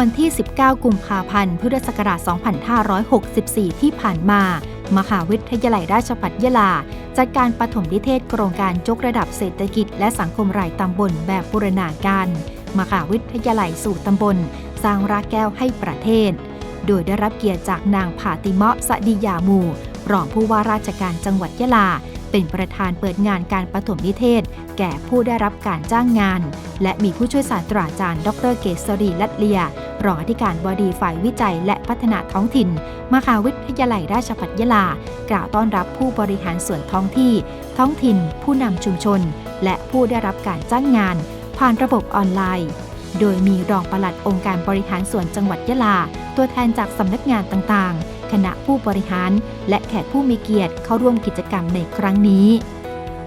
วันที่ 19 กุมภาพันธ์พุทธศักราช 2564 ที่ผ่านมา มหาวิทยาลัยราชภัฏยะลา จัดการปฐมนิเทศโครงการยกระดับเศรษฐกิจ และสังคมรายตำบลแบบบูรณาการ มหาวิทยาลัยสู่ตำบล สร้างรากแก้วให้ประเทศ โดยได้รับเกียรติจากนางผาติเมาะสะดิยามู รองผู้ว่าราชการจังหวัดยะลา เป็นประธานเปิดงานการปฐมนิเทศ แก่ผู้ได้รับการจ้างงาน และมีผู้ช่วยศาสตราจารย์ ดรเกษรีลัดเลีย รองอธิการบดีฝ่ายวิจัย และพัฒนาท้องถิ่น มหาวิทยาลัยราชภัฏยะลา กล่าวต้อนรับผู้บริหารส่วนท้องที่ ท้องถิ่น ผู้นำชุมชน และผู้ได้รับการจ้างงาน ผ่านระบบออนไลน์ โดยมีรองปลัดองค์การบริหารส่วนจังหวัดยะลา ตัวแทนจากสำนักงานต่างๆ คณะผู้บริหาร และแขกผู้มีเกียรติเข้าร่วมกิจกรรมในครั้งนี้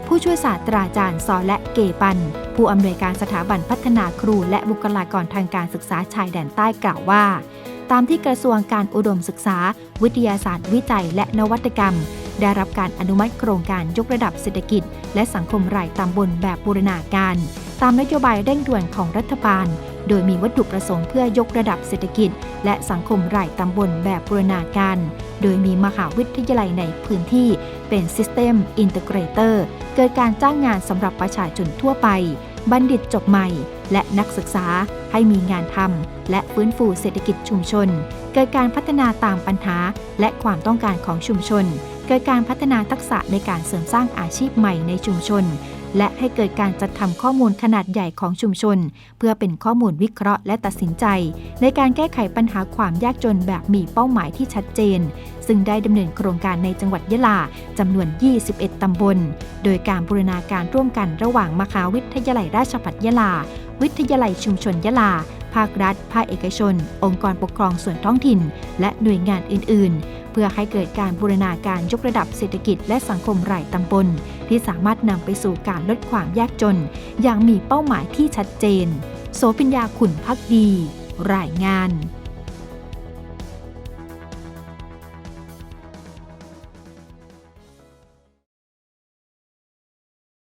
ผู้ช่วยศาสตราจารย์ซอและเกปัน ผู้อำนวยการสถาบันพัฒนาครูและบุคลากรทางการศึกษาชายแดนใต้กล่าวว่า ตามที่กระทรวงการอุดมศึกษา วิทยาศาสตร์ วิจัย และนวัตกรรม ได้รับการอนุมัติโครงการยกระดับเศรษฐกิจ และสังคมรายตำบลแบบบูรณาการ ตามนโยบายเร่งด่วนของรัฐบาล โดยมีวัตถุประสงค์เพื่อยกระดับเศรษฐกิจ และสังคมรายตำบลแบบบูรณาการ โดยมีมหาวิทยาลัยในพื้นที่เป็น System Integrator เกิดการจ้างงานสำหรับประชาชนทั่วไป บัณฑิตจบใหม่ และนักศึกษาให้มีงานทำและฟื้นฟูเศรษฐกิจชุมชน เกิดการพัฒนาตามปัญหาและความต้องการของชุมชน เกิดการพัฒนาทักษะในการเสริมสร้างอาชีพใหม่ในชุมชน และให้เกิดการจัดทำข้อมูลขนาดใหญ่ของชุมชน เพื่อเป็นข้อมูลวิเคราะห์และตัดสินใจ ในการแก้ไขปัญหาความยากจนแบบมีเป้าหมายที่ชัดเจน ซึ่งได้ดำเนินโครงการในจังหวัดยะลาจำนวน 21 ตำบล โดยการบูรณาการร่วมกันระหว่างมหาวิทยาลัยราชภัฏยะลา วิทยาลัยชุมชนยะลา ภาครัฐ ภาคเอกชน องค์กรปกครองส่วนท้องถิ่น และหน่วยงานอื่น ๆ เพื่อให้เกิดการบูรณาการยกระดับเศรษฐกิจและสังคมรายตำบล ที่สามารถนำไปสู่การลดความยากจน อย่างมีเป้าหมายที่ชัดเจน โสปิญญาขุนพักดี รายงาน